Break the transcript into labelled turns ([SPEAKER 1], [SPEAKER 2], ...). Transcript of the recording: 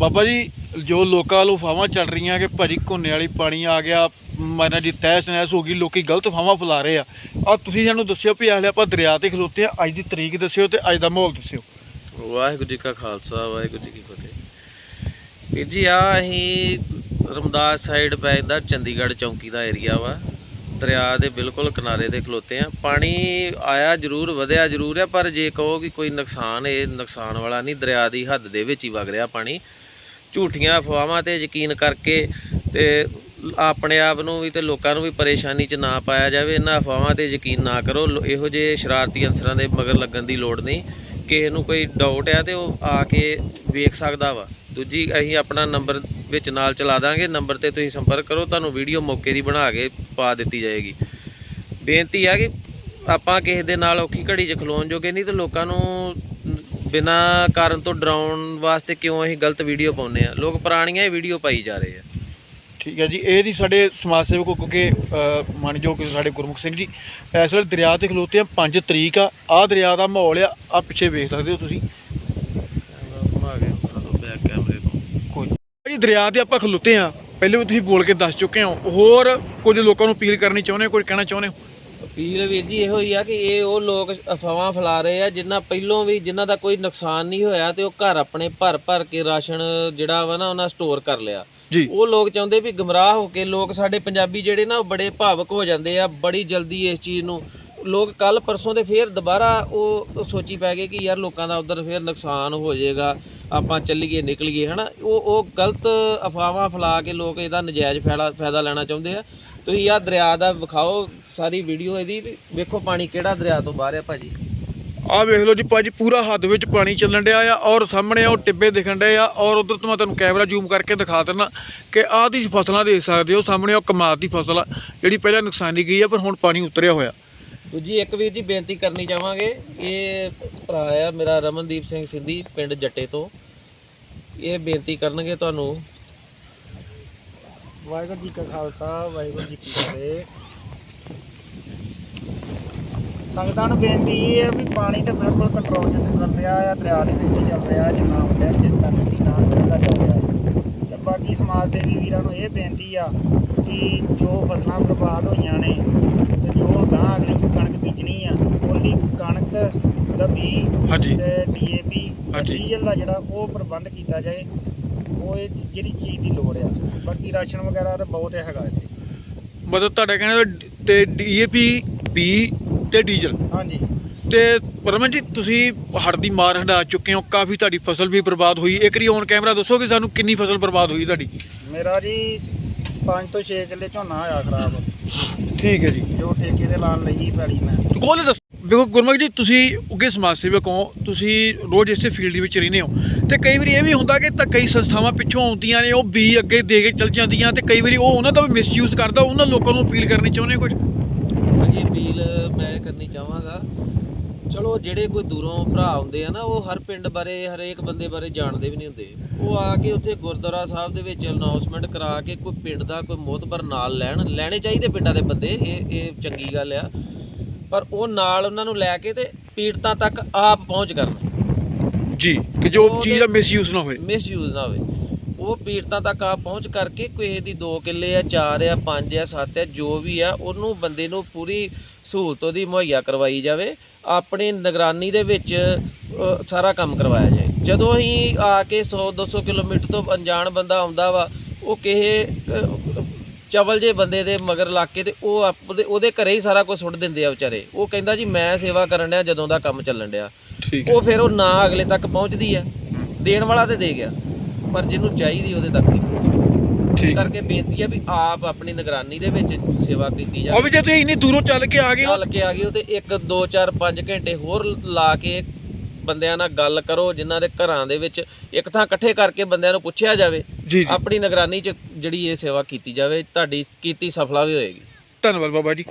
[SPEAKER 1] ਬਾਬਾ ਜੀ, ਜੋ ਲੋਕਾਂ ਵੱਲੋਂ ਫਾਵਾਂ ਚੱਲ ਰਹੀਆਂ ਕਿ ਭਾਜੀ ਘੁੰਨੇ ਵਾਲੀ ਪਾਣੀ ਆ ਗਿਆ ਮਾਨਾ ਜੀ, ਤਹਿਸ ਨਹਿਸ ਹੋ ਗਈ, ਲੋਕੀ ਗਲਤ ਫਾਵਾਂ ਫੈਲਾ ਰਹੇ ਆ। ਆ ਤੁਸੀਂ ਸਾਨੂੰ ਦੱਸਿਓ ਵੀ ਹਲੇ ਆਪਾਂ ਦਰਿਆ ਤੇ ਖਲੋਤੇ ਆ, ਅੱਜ ਦੀ ਤਰੀਕ ਦੱਸਿਓ ਤੇ ਅੱਜ ਦਾ ਮਾਹੌਲ ਦੱਸਿਓ।
[SPEAKER 2] ਵਾਹਿਗੁਰੂ ਜੀ ਕਾ ਖਾਲਸਾ, ਵਾਹਿਗੁਰੂ ਜੀ ਕੀ ਫਤਿਹ। ਵੀਰ ਜੀ ਆ ਅਸੀਂ ਰਮਦਾਸ ਸਾਈਡ ਪੈ ਜਾਂਦਾ, ਚੰਡੀਗੜ੍ਹ ਚੌਂਕੀ ਦਾ ਏਰੀਆ ਵਾ। ਦਰਿਆ ਦੇ ਬਿਲਕੁਲ ਕਿਨਾਰੇ ਤੇ ਖਲੋਤੇ ਆ। ਪਾਣੀ ਆਇਆ ਜ਼ਰੂਰ, ਵਧਿਆ ਜ਼ਰੂਰ ਆ, ਪਰ ਜੇ ਕਹੋ ਕਿ ਕੋਈ ਨੁਕਸਾਨ, ਇਹ ਨੁਕਸਾਨ ਵਾਲਾ ਨਹੀਂ, ਦਰਿਆ ਦੀ ਹੱਦ ਦੇ ਵਿੱਚ ਹੀ ਵਗ ਰਿਹਾ ਪਾਣੀ। ਝੂਠੀਆਂ ਅਫਵਾਹਾਂ ਤੇ ਯਕੀਨ ਕਰਕੇ ਤੇ ਆਪਣੇ ਆਪ ਨੂੰ ਵੀ ਤੇ ਲੋਕਾਂ ਨੂੰ ਵੀ ਪਰੇਸ਼ਾਨੀ 'ਚ ਨਾ ਪਾਇਆ ਜਾਵੇ, ਇਹਨਾਂ ਅਫਵਾਹਾਂ ਤੇ ਯਕੀਨ ਨਾ ਕਰੋ। ਇਹੋ ਜਿਹੇ ਸ਼ਰਾਰਤੀ ਅਨਸਰਾਂ ਦੇ ਮਗਰ ਲੱਗਣ ਦੀ ਲੋੜ ਨਹੀਂ। ਕਿਸੇ ਨੂੰ ਕੋਈ ਡਾਊਟ ਆ ਤੇ ਉਹ ਆ ਕੇ ਵੇਖ ਸਕਦਾ ਵਾ। ਦੂਜੀ, ਅਸੀਂ ਆਪਣਾ ਨੰਬਰ ਵਿੱਚ ਨਾਲ ਚਲਾ ਦਾਂਗੇ। ਨੰਬਰ ਤੇ ਤੁਸੀਂ ਸੰਪਰਕ ਕਰੋ। ਤੁਹਾਨੂੰ ਵੀਡੀਓ ਮੌਕੇ ਦੀ ਬਣਾ ਕੇ ਪਾ ਦਿੱਤੀ ਜਾਏਗੀ। ਬੇਨਤੀ ਆ ਕਿ ਆਪਾਂ ਕਿਸੇ ਦੇ ਨਾਲ ਔਖੀ ਘੜੀ 'ਚ ਖਲੋਣ ਜੋਗੇ ਨਹੀਂ ਤੇ ਲੋਕਾਂ ਨੂੰ ਬਿਨਾਂ ਕਾਰਨ ਤੋਂ ਡਰਾਉਣ ਵਾਸਤੇ ਕਿਉਂ ਅਸੀਂ ਗਲਤ ਵੀਡੀਓ ਪਾਉਂਦੇ ਆ ਲੋਕ ਪੁਰਾਣੀਆਂ ਹੀ ਵੀਡੀਓ ਪਾਈ ਜਾ ਰਹੇ ਆ।
[SPEAKER 1] ਠੀਕ ਹੈ ਜੀ ਇਹ ਜੀ ਸਾਡੇ ਸਮਾਜ ਸੇਵਕ ਕਿਉਂਕਿ ਅ, ਮੰਨਯੋਗ ਸਾਡੇ ਗੁਰਮੁਖ ਸਿੰਘ ਜੀ ਇਸ ਵੇਲੇ ਦਰਿਆ ਤੇ ਖਲੋਤੇ ਆ 5 ਤਰੀਕ ਆ ਆ ਦਰਿਆ ਦਾ ਮਾਹੌਲ ਆ ਆ ਪਿੱਛੇ ਵੇਖ ਸਕਦੇ ਹੋ ਤੁਸੀਂ।
[SPEAKER 2] ਘੁਮਾ ਕੇ ਬੈਕ ਕੈਮਰੇ ਤੋਂ
[SPEAKER 1] ਕੋਈ ਜੀ ਦਰਿਆ ਤੇ ਆਪਾਂ ਖਲੋਤੇ ਆ ਪਹਿਲੇ ਵੀ ਤੁਸੀਂ ਬੋਲ ਕੇ ਦੱਸ ਚੁੱਕੇ ਹੋ ਹੋਰ ਕੁਝ ਲੋਕਾਂ ਨੂੰ ਅਪੀਲ ਕਰਨੀ ਚਾਹੁੰਦੇ ਹੋ ਕੁਝ ਕਹਿਣਾ ਚਾਹੁੰਦੇ ਹੋ?
[SPEAKER 2] ਅਪੀਲ ਵੀਰ ਜੀ ਇਹੋ ਹੀ ਆ ਕਿ ਇਹ ਉਹ ਲੋਕ ਅਫਵਾਹਾਂ ਫੈਲਾ ਰਹੇ ਆ ਜਿਨ੍ਹਾਂ ਪਹਿਲੋਂ ਵੀ ਜਿਨ੍ਹਾਂ ਦਾ ਕੋਈ ਨੁਕਸਾਨ ਨਹੀਂ ਹੋਇਆ ਤੇ ਉਹ ਘਰ ਆਪਣੇ ਭਰ ਭਰ ਕੇ ਰਾਸ਼ਨ ਜਿਹੜਾ ਵਾ ਨਾ ਉਹਨਾਂ ਸਟੋਰ ਕਰ ਲਿਆ।
[SPEAKER 1] ਜੀ।
[SPEAKER 2] ਉਹ ਲੋਕ ਚਾਹੁੰਦੇ ਵੀ ਗਮਰਾਹ ਹੋ ਕੇ ਲੋਕ ਸਾਡੇ ਪੰਜਾਬੀ ਜਿਹੜੇ ਨਾ ਉਹ ਬੜੇ ਭਾਵਕ ਹੋ ਜਾਂਦੇ ਆ ਬੜੀ ਜਲਦੀ ਇਸ ਚੀਜ਼ ਨੂੰ ਲੋਕ ਕੱਲ ਪਰਸੋਂ ਦੇ ਫੇਰ ਦੁਬਾਰਾ ਉਹ ਸੋਚੀ ਪੈ ਗਏ ਕਿ ਯਾਰ ਲੋਕਾਂ ਦਾ ਉਧਰ ਫੇਰ ਨੁਕਸਾਨ ਹੋ ਜਾਏਗਾ, ਆਪਾਂ ਚੱਲੀਏ, ਨਿਕਲੀਏ, ਹਨਾ? ਉਹ ਉਹ ਗਲਤ ਅਫਵਾਹਾਂ ਫੈਲਾ ਕੇ ਲੋਕ ਇਹਦਾ ਨਜਾਇਜ਼ ਫਾਇਦਾ ਫਾਇਦਾ ਲੈਣਾ ਚਾਹੁੰਦੇ ਆ। ਤੁਸੀਂ ਆਹ ਦਰਿਆ ਦਾ ਵਿਖਾਓ ਸਾਰੀ ਵੀਡੀਓ ਇਹਦੀ, ਵੀ ਵੇਖੋ ਪਾਣੀ ਕਿਹੜਾ ਦਰਿਆ ਤੋਂ ਬਾਹਰ ਆ ਭਾਜੀ।
[SPEAKER 1] ਆਹ ਵੇਖ ਲਓ ਜੀ ਭਾਜੀ, ਪੂਰਾ ਹੱਦ ਵਿੱਚ ਪਾਣੀ ਚੱਲਣ ਡਿਆ ਆ ਔਰ ਸਾਹਮਣੇ ਉਹ ਟਿੱਬੇ ਦਿਖਣ ਡਏ ਆ ਔਰ ਉਧਰ ਤੋਂ ਮੈਂ ਤੁਹਾਨੂੰ ਕੈਮਰਾ ਜ਼ੂਮ ਕਰਕੇ ਦਿਖਾ ਦਿੰਦਾ ਕਿ ਆਹ ਦੀ ਫਸਲਾਂ ਦੇਖ ਸਕਦੇ ਹੋ, ਸਾਹਮਣੇ ਉਹ ਕਮਾਦ ਦੀ ਫਸਲ ਆ, ਜਿਹੜੀ ਪਹਿਲਾਂ ਨੁਕਸਾਨੀ ਗਈ ਆ, ਪਰ ਹੁਣ ਪਾਣੀ ਉਤਰਿਆ ਹੋਇਆ।
[SPEAKER 2] ਦੂਜੀ, ਇੱਕ ਵੀਰ ਜੀ ਬੇਨਤੀ ਕਰਨੀ ਚਾਹਾਂਗੇ, ਇਹ ਭਰਾ ਆ ਮੇਰਾ ਰਮਨਦੀਪ ਸਿੰਘ ਸਿੰਧੀ, ਪਿੰਡ ਜੱਟੇ ਤੋਂ। ਇਹ ਬੇਨਤੀ ਕਰਨਗੇ ਤੁਹਾਨੂੰ।
[SPEAKER 3] ਵਾਹਿਗੁਰੂ ਜੀ ਕਾ ਖਾਲਸਾ, ਵਾਹਿਗੁਰੂ ਜੀ ਕੀ ਫਤਿਹ। ਸੰਗਤਾਂ ਨੂੰ ਬੇਨਤੀ ਇਹ ਹੈ ਵੀ ਪਾਣੀ ਤਾਂ ਬਿਲਕੁਲ ਕੰਟਰੋਲ 'ਚ ਚੱਲ ਰਿਹਾ ਆ, ਦਰਿਆ ਦੇ ਵਿੱਚ ਚੱਲ ਰਿਹਾ, ਜਿੰਨਾ ਹੁੰਦਾ ਜਿੰਨਾ ਨਹੀਂ ਨਾ ਚੱਲਦਾ ਚੱਲ ਰਿਹਾ। ਤੇ ਬਾਕੀ ਸਮਾਜ ਸੇਵੀ ਵੀਰਾਂ ਨੂੰ ਇਹ ਬੇਨਤੀ ਆ ਕਿ ਜੋ ਫਸਲਾਂ ਬਰਬਾਦ ਹੋਈਆਂ ਨੇ ਤੇ ਜੋ ਗਾਂ ਅਗਲੀ ਕਣਕ ਬੀਜਣੀ ਆ ਉਹਦੀ ਕਣਕ ਦਾ ਬੀ
[SPEAKER 1] ਹਾਂਜੀ।
[SPEAKER 3] ਤੇ ਡੀਏਪੀ
[SPEAKER 1] ਹਾਂਜੀ।
[SPEAKER 3] ਡੀਜ਼ਲ ਦਾ ਜਿਹੜਾ ਉਹ ਪ੍ਰਬੰਧ ਕੀਤਾ ਜਾਏ ਉਹ ਇਹ ਜਿਹੜੀ ਚੀਜ਼ ਦੀ ਲੋੜ ਆ। ਬਾਕੀ ਰਾਸ਼ਨ ਵਗੈਰਾ ਤਾਂ ਬਹੁਤ ਹੈਗਾ ਇੱਥੇ।
[SPEAKER 1] ਮਤਲਬ ਤੁਹਾਡਾ ਕਹਿਣਾ ਵੀ ਤੇ ਡੀਏਪੀ ਬੀ ਤੇ ਡੀਜ਼ਲ
[SPEAKER 3] ਹਾਂਜੀ।
[SPEAKER 1] ਤੇ ਪਰਮਨ ਜੀ ਤੁਸੀਂ ਹੜ੍ਹ ਦੀ ਮਾਰ ਹੰਡਾ ਚੁੱਕੇ ਹੋ ਕਾਫੀ ਤੁਹਾਡੀ ਫਸਲ ਵੀ ਬਰਬਾਦ ਹੋਈ। ਇੱਕ ਵਾਰੀ ਔਨ ਕੈਮਰਾ ਦੱਸੋਗੇ ਸਾਨੂੰ ਕਿੰਨੀ ਫਸਲ ਬਰਬਾਦ ਹੋਈ ਤੁਹਾਡੀ?
[SPEAKER 3] ਮੇਰਾ ਜੀ 5 ਤੋਂ 6 ਕਿੱਲੇ ਝੋਨਾ ਹੋਇਆ ਖਰਾਬ।
[SPEAKER 1] ਠੀਕ ਹੈ ਜੀ।
[SPEAKER 3] ਜੋ ਠੇਕੇ ਤੇ ਲਾਣ ਲਈ ਪੈਲੀ ਮੈਂ।
[SPEAKER 1] ਕੋਲ ਦੱਸ। ਦੇਖੋ ਗੁਰਮੁਖ ਜੀ, ਤੁਸੀਂ ਉੱਗੇ ਸਮਾਜ ਸੇਵਕ ਹੋ, ਤੁਸੀਂ ਰੋਜ਼ ਇਸੇ ਫੀਲਡ ਦੇ ਵਿੱਚ ਰਹਿੰਦੇ ਹੋ। ਤੇ ਕਈ ਵਾਰੀ ਇਹ ਵੀ ਹੁੰਦਾ ਕਿ ਤਾਂ ਕਈ ਸੰਸਥਾਵਾਂ ਪਿੱਛੋਂ ਆਉਂਦੀਆਂ ਨੇ, ਉਹ ਬੀ ਅੱਗੇ ਦੇ ਕੇ ਚਲ ਜਾਂਦੀਆਂ ਤੇ ਕਈ ਵਾਰੀ ਉਹ ਉਹਨਾਂ ਦਾ ਵੀ ਮਿਸਯੂਜ਼ ਕਰਦਾ, ਉਹਨਾਂ ਲੋਕਾਂ ਨੂੰ ਅਪੀਲ ਕਰਨੀ ਚਾਹੁੰਦੇ ਹੋ ਕੁਝ
[SPEAKER 2] ਭਾਜੀ ਅਪੀਲ ਮੈਂ ਕਰਨੀ ਚਾਹਾਂਗਾ। ਚਲੋ, ਜਿਹੜੇ ਕੋਈ ਦੂਰੋਂ ਭਰਾ ਆਉਂਦੇ ਆ ਨਾ, ਉਹ ਹਰ ਪਿੰਡ ਬਾਰੇ, ਹਰੇਕ ਬੰਦੇ ਬਾਰੇ ਜਾਣਦੇ ਵੀ ਨਹੀਂ ਹੁੰਦੇ। ਉਹ ਆ ਕੇ ਉੱਥੇ ਗੁਰਦੁਆਰਾ ਸਾਹਿਬ ਦੇ ਵਿੱਚ ਅਨਾਉਂਸਮੈਂਟ ਕਰਾ ਕੇ ਕੋਈ ਪਿੰਡ ਦਾ ਕੋਈ ਮੋਤਬਰ ਨਾਲ ਲੈਣ, ਲੈਣੇ ਚਾਹੀਦੇ ਪਿੰਡਾਂ ਦੇ ਬੰਦੇ, ਇਹ ਇਹ ਚੰਗੀ ਗੱਲ ਆ। ਪਰ ਉਹ ਨਾਲ ਉਹਨਾਂ ਨੂੰ ਲੈ ਕੇ ਤੇ ਪੀੜਤਾਂ ਤੱਕ ਆਪ ਪਹੁੰਚ ਕਰਨ।
[SPEAKER 1] ਜੀ ਕਿ ਜੋ ਚੀਜ਼ ਦਾ ਮਿਸਯੂਜ਼ ਨਾ ਹੋਵੇ
[SPEAKER 2] ਮਿਸਯੂਜ਼ ਨਾ ਹੋਵੇ ਉਹ ਪੀੜਤਾਂ ਤੱਕ ਆ ਪਹੁੰਚ ਕਰਕੇ ਕਿਸੇ ਦੀ 2 ਕਿੱਲੇ ਆ 4 ਆ 5 ਆ 7 ਆ ਜੋ ਵੀ ਆ ਉਹਨੂੰ ਬੰਦੇ ਨੂੰ ਪੂਰੀ ਸਹੂਲਤ ਉਹਦੀ ਮੁਹੱਈਆ ਕਰਵਾਈ ਜਾਵੇ। ਆਪਣੀ ਨਿਗਰਾਨੀ ਦੇ ਵਿੱਚ ਸਾਰਾ ਕੰਮ ਕਰਵਾਇਆ ਜਾਏ। ਜਦੋਂ ਅਸੀਂ ਆ ਕੇ 100 200 ਕਿਲੋਮੀਟਰ ਤੋਂ ਅਣਜਾਣ ਬੰਦਾ ਆਉਂਦਾ ਵਾ ਉਹ ਕਿਸੇ ਚਵਲ ਜੇ ਬੰਦੇ ਦੇ ਮਗਰ ਲੱਗ ਕੇ ਤੇ ਉਹ ਆਪਦੇ ਉਹਦੇ ਘਰੇ ਹੀ ਸਾਰਾ ਕੁਝ ਸੁੱਟ ਦਿੰਦੇ ਆ ਵਿਚਾਰੇ। ਉਹ ਕਹਿੰਦਾ ਜੀ ਮੈਂ ਸੇਵਾ ਕਰਨ ਡਿਆ ਜਦੋਂ ਦਾ ਕੰਮ ਚੱਲਣ ਡਿਆ। ਉਹ ਫਿਰ ਉਹ ਨਾ ਅਗਲੇ ਤੱਕ ਪਹੁੰਚਦੀ ਆ। ਦੇਣ ਵਾਲਾ ਤੇ ਦੇ ਗਿਆ ਪਰ ਜਿਹਨੂੰ ਚਾਹੀਦੀ ਉਹਦੇ ਤੱਕ ਨਹੀਂ ਇਸ
[SPEAKER 1] ਠੀਕ।
[SPEAKER 2] ਕਰਕੇ ਬੇਨਤੀ ਹੈ ਵੀ ਆਪ ਆਪਣੀ ਨਿਗਰਾਨੀ ਦੇ ਵਿੱਚ ਸੇਵਾ ਕੀਤੀ
[SPEAKER 1] ਉਹ ਵੀ
[SPEAKER 2] ਜਾਵੇ
[SPEAKER 1] ਜੇ ਤੁਸੀਂ ਇੰਨੀ ਦੂਰੋਂ ਚੱਲ ਕੇ ਆ ਗਏ ਹੋ।
[SPEAKER 2] ਚੱਲ ਕੇ ਆ ਗਏ ਹੋ ਤੇ 1 2 4 5 ਘੰਟੇ ਹੋਰ ਲਾ ਕੇ ਬੰਦਿਆਂ ਨਾਲ ਗੱਲ ਕਰੋ ਜਿਨ੍ਹਾਂ ਦੇ ਘਰਾਂ ਦੇ ਵਿੱਚ ਇੱਕ ਥਾਂ ਇਕੱਠੇ ਕਰਕੇ ਬੰਦਿਆਂ ਨੂੰ ਪੁੱਛਿਆ ਜਾਵੇ
[SPEAKER 1] ਜੀ ਜੀ।
[SPEAKER 2] ਆਪਣੀ ਨਿਗਰਾਨੀ 'ਚ ਜਿਹੜੀ ਇਹ ਸੇਵਾ ਕੀਤੀ ਜਾਵੇ ਤੁਹਾਡੀ ਕੀਤੀ ਸਫਲਾ ਵੀ ਹੋਏਗੀ।
[SPEAKER 1] ਧੰਨਵਾਦ ਬਾਬਾ ਜੀ।